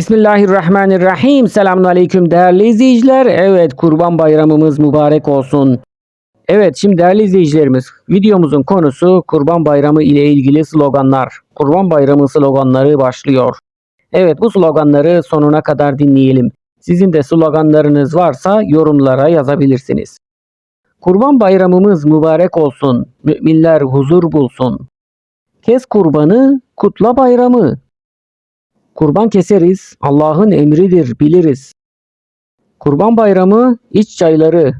Bismillahirrahmanirrahim. Selamun aleyküm değerli izleyiciler. Evet kurban bayramımız mübarek olsun. Evet şimdi değerli izleyicilerimiz videomuzun konusu kurban bayramı ile ilgili sloganlar. Kurban bayramı sloganları başlıyor. Evet bu sloganları sonuna kadar dinleyelim. Sizin de sloganlarınız varsa yorumlara yazabilirsiniz. Kurban bayramımız mübarek olsun. Müminler huzur bulsun. Kes kurbanı, kutla bayramı. Kurban keseriz, Allah'ın emridir biliriz. Kurban bayramı iç çayları.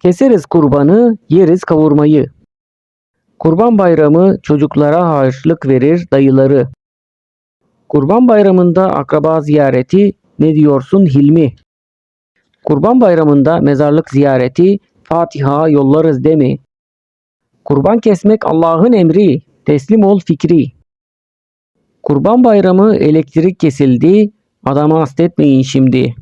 Keseriz kurbanı, yeriz kavurmayı. Kurban bayramı çocuklara harçlık verir dayıları. Kurban bayramında akraba ziyareti ne diyorsun Hilmi? Kurban bayramında mezarlık ziyareti Fatiha yollarız demi. Kurban kesmek Allah'ın emri, teslim ol fikri. Kurban bayramı elektrik kesildi, adamı hastetmeyin şimdi.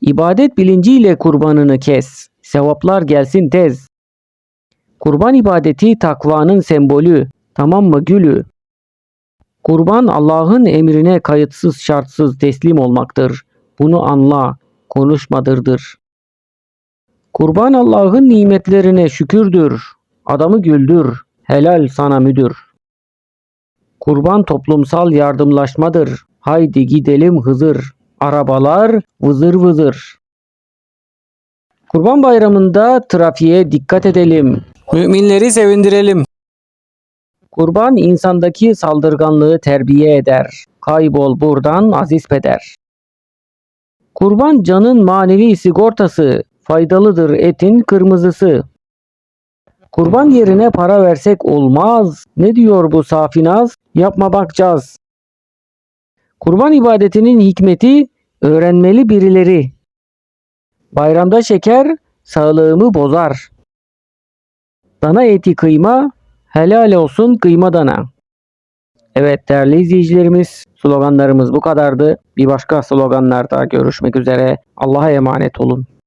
İbadet bilinciyle kurbanını kes, sevaplar gelsin tez. Kurban ibadeti takvanın sembolü, tamam mı gülü? Kurban Allah'ın emrine kayıtsız şartsız teslim olmaktır. Bunu anla, konuşmadırdır. Kurban Allah'ın nimetlerine şükürdür. Adamı güldür, helal sana müdür. Kurban toplumsal yardımlaşmadır. Haydi gidelim Hızır. Arabalar vızır vızır. Kurban bayramında trafiğe dikkat edelim. Müminleri sevindirelim. Kurban insandaki saldırganlığı terbiye eder. Kaybol buradan aziz peder. Kurban canın manevi sigortası. Faydalıdır etin kırmızısı. Kurban yerine para versek olmaz. Ne diyor bu safinaz? Yapma bakacağız. Kurban ibadetinin hikmeti öğrenmeli birileri. Bayramda şeker sağlığımı bozar. Dana eti kıyma helal olsun kıyma dana. Evet değerli izleyicilerimiz sloganlarımız bu kadardı. Bir başka sloganlarda görüşmek üzere. Allah'a emanet olun.